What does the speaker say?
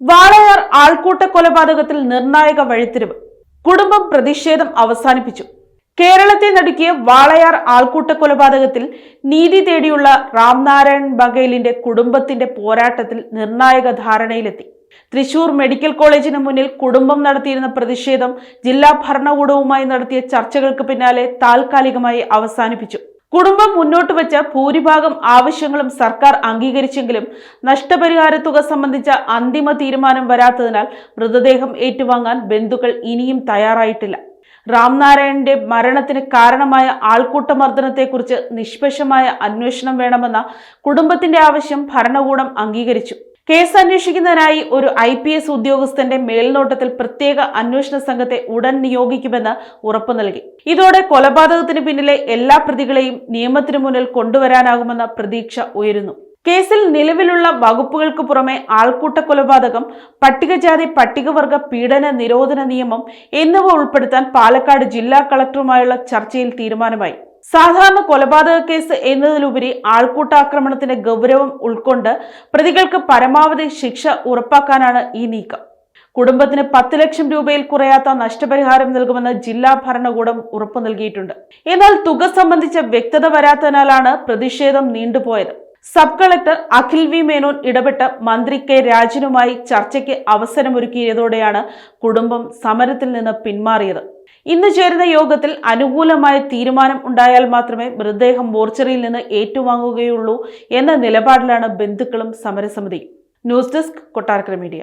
വാളയാർ ആൾക്കൂട്ട കൊലപാതകത്തിൽ നിർണായക വഴിത്തിരിവ്. കുടുംബം പ്രതിഷേധം അവസാനിപ്പിച്ചു. കേരളത്തെ നടുക്കിയ വാളയാർ ആൾക്കൂട്ട കൊലപാതകത്തിൽ നീതി തേടിയുള്ള രാംനാരായൺ ബഗേലിന്റെ കുടുംബത്തിന്റെ പോരാട്ടത്തിൽ നിർണായക ധാരണയിലെത്തി. തൃശൂർ മെഡിക്കൽ കോളേജിന് മുന്നിൽ കുടുംബം നടത്തിയിരുന്ന പ്രതിഷേധം ജില്ലാ ഭരണകൂടവുമായി നടത്തിയ ചർച്ചകൾക്ക് പിന്നാലെ താൽക്കാലികമായി അവസാനിപ്പിച്ചു. കുടുംബം മുന്നോട്ട് വെച്ച ഭൂരിഭാഗം ആവശ്യങ്ങളും സർക്കാർ അംഗീകരിച്ചെങ്കിലും നഷ്ടപരിഹാര തുക സംബന്ധിച്ച അന്തിമ തീരുമാനം വരാത്തതിനാൽ മൃതദേഹം ഏറ്റുവാങ്ങാൻ ബന്ധുക്കൾ ഇനിയും തയ്യാറായിട്ടില്ല. രാംനാരായണന്റെ മരണത്തിന് കാരണമായ ആൾക്കൂട്ട മർദ്ദനത്തെക്കുറിച്ച് നിഷ്പക്ഷമായ അന്വേഷണം വേണമെന്ന കുടുംബത്തിന്റെ ആവശ്യം ഭരണകൂടം അംഗീകരിച്ചു. കേസ് അന്വേഷിക്കുന്നതിനായി ഒരു ഐ പി എസ് ഉദ്യോഗസ്ഥന്റെ മേൽനോട്ടത്തിൽ പ്രത്യേക അന്വേഷണ സംഘത്തെ ഉടൻ നിയോഗിക്കുമെന്ന് ഉറപ്പു നൽകി. ഇതോടെ കൊലപാതകത്തിന് പിന്നിലെ എല്ലാ പ്രതികളെയും നിയമത്തിനു മുന്നിൽ കൊണ്ടുവരാനാകുമെന്ന പ്രതീക്ഷ ഉയരുന്നു. കേസിൽ നിലവിലുള്ള വകുപ്പുകൾക്ക് പുറമെ ആൾക്കൂട്ട കൊലപാതകം പട്ടികജാതി പട്ടികവർഗ പീഡന നിരോധന നിയമം എന്നിവ ഉൾപ്പെടുത്താൻ പാലക്കാട് ജില്ലാ കളക്ടറുമായുള്ള ചർച്ചയിൽ തീരുമാനമായി. സാധാരണ കൊലപാതക കേസ് എന്നതിലുപരി ആൾക്കൂട്ടാക്രമണത്തിന്റെ ഗൗരവം ഉൾക്കൊണ്ട് പ്രതികൾക്ക് പരമാവധി ശിക്ഷ ഉറപ്പാക്കാനാണ് ഈ നീക്കം. കുടുംബത്തിന് പത്ത് ലക്ഷം രൂപയിൽ കുറയാത്ത നഷ്ടപരിഹാരം നൽകുമെന്ന് ജില്ലാ ഭരണകൂടം ഉറപ്പു നൽകിയിട്ടുണ്ട്. എന്നാൽ തുക സംബന്ധിച്ച വ്യക്തത വരാത്തതിനാലാണ് പ്രതിഷേധം നീണ്ടുപോയത്. Sub collector Akhil V Menon ഇടപെട്ട് മന്ത്രി കെ രാജനുമായി ചർച്ചയ്ക്ക് അവസരമൊരുക്കിയതോടെയാണ് കുടുംബം സമരത്തിൽ നിന്ന് പിന്മാറിയത്. ഇന്ന് ചേരുന്ന യോഗത്തിൽ അനുകൂലമായ തീരുമാനം ഉണ്ടായാൽ മാത്രമേ മൃതദേഹം മോർച്ചറിയിൽ നിന്ന് ഏറ്റുവാങ്ങുകയുള്ളൂ എന്ന നിലപാടിലാണ് ബന്ധുക്കളും സമരസമിതിയും ന്യൂസ് ഡെസ്ക് കൊട്ടാരക്കര മീഡിയ.